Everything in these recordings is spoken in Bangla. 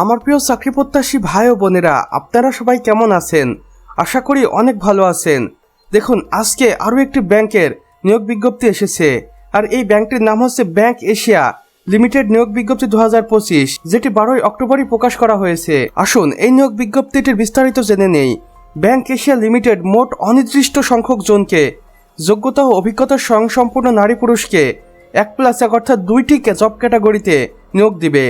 আমার প্রিয় চাকরি প্রত্যাশী ভাই ও বোনেরা, আপনারা সবাই কেমন আছেন? আশা করি অনেক ভালো আছেন। দেখুন, আজকে আরও একটি ব্যাংকের নিয়োগ বিজ্ঞপ্তি এসেছে। আর এই ব্যাংকটির নাম হচ্ছে ব্যাংক এশিয়া লিমিটেড নিয়োগ বিজ্ঞপ্তি দু হাজার পঁচিশ, যেটি বারোই অক্টোবরই প্রকাশ করা হয়েছে। আসুন, এই নিয়োগ বিজ্ঞপ্তিটির বিস্তারিত জেনে নেই। ব্যাংক এশিয়া লিমিটেড মোট অনির্দিষ্ট সংখ্যক জনকে, যোগ্যতা ও অভিজ্ঞতার স্বয়ংসম্পূর্ণ নারী পুরুষকে এক প্লাস এক, অর্থাৎ দুইটি জব ক্যাটাগরিতে নিয়োগ দিবে।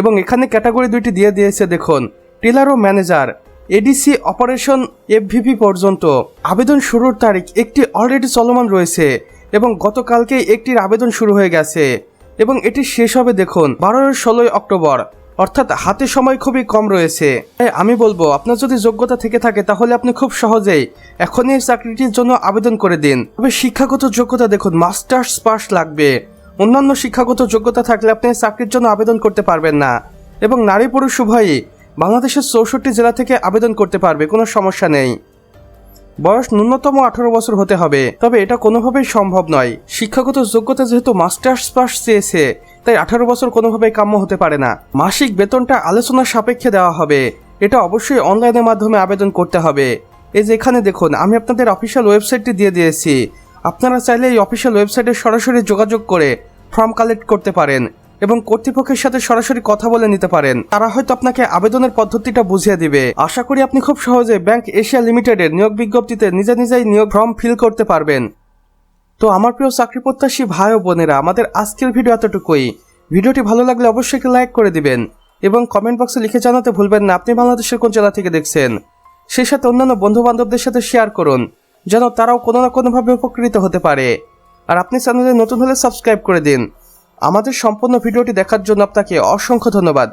এবং এখানে ক্যাটাগরি দুইটি দিয়ে দিয়েছে, দেখুন। টেলার ও ম্যানেজার এডিসি অপারেশন এফভিপি পর্যন্ত। আবেদন শুরুর তারিখ, একটি অলরেডি চলমান রয়েছে এবং গতকালকেই একটির আবেদন শুরু হয়ে গেছে। এবং এটি শেষ হবে, দেখুন বারোই ষোলোই অক্টোবর। অর্থাৎ হাতে সময় খুবই কম রয়েছে। তাই আমি বলব, আপনার যদি যোগ্যতা থেকে থাকে, তাহলে আপনি খুব সহজেই এখনই চাকরিটির জন্য আবেদন করে দিন। তবে শিক্ষাগত যোগ্যতা, দেখুন, মাস্টার্স পাস লাগবে। অন্যান্য শিক্ষাগত যোগ্যতা থাকলে আপনি চাকরির জন্য আবেদন করতে পারবেন না। এবং নারী পুরুষ উভয়ই বাংলাদেশের চৌষট্টি জেলা থেকে আবেদন করতে পারবে, কোনো সমস্যা নেই। বয়স ন্যূনতম আঠারো বছর হতে হবে, তবে এটা কোনোভাবেই সম্ভব নয়। শিক্ষাগত যোগ্যতা যেহেতু মাস্টার্স পাস চেয়েছে, তাই আঠারো বছর কোনোভাবেই কাম্য হতে পারে না। মাসিক বেতনটা আলোচনার সাপেক্ষে দেওয়া হবে। এটা অবশ্যই অনলাইনের মাধ্যমে আবেদন করতে হবে। এই যে এখানে দেখুন, আমি আপনাদের অফিসিয়াল ওয়েবসাইটটি দিয়ে দিয়েছি। আপনারা চাইলে এই অফিসিয়াল ওয়েবসাইটে সরাসরি যোগাযোগ করে ফর্ম কালেক্ট করতে পারেন এবং কর্তৃপক্ষের সাথে সরাসরি কথা বলে নিতে পারেন। তারা হয়তো আপনাকে আবেদনের পদ্ধতিটা বুঝিয়ে দিবে। আশা করি আপনি খুব সহজে ব্যাংক এশিয়া লিমিটেডের নিয়োগ বিজ্ঞপ্তিতে নিজে নিজেই নিয়োগ ফর্ম ফিল করতে পারবেন। তো আমার প্রিয় চাকরি প্রত্যাশী ভাই ও বোনেরা, আমাদের আজকের ভিডিও এতটুকুই। ভিডিওটি ভালো লাগলে অবশ্যই লাইক করে দিবেন এবং কমেন্ট বক্সে লিখে জানাতে ভুলবেন না। আপনি বাংলাদেশের কোন জেলা থেকে দেখছেন? সেই সাথে অন্যান্য বন্ধু বান্ধবদের সাথে শেয়ার করুন। যেন তারাও কোনো না কোনোভাবে উপকৃত হতে পারে। আর আপনি চ্যানেলে নতুন হলে সাবস্ক্রাইব করে দিন। আমাদের সম্পূর্ণ ভিডিওটি দেখার জন্য আপনাকে অসংখ্য ধন্যবাদ।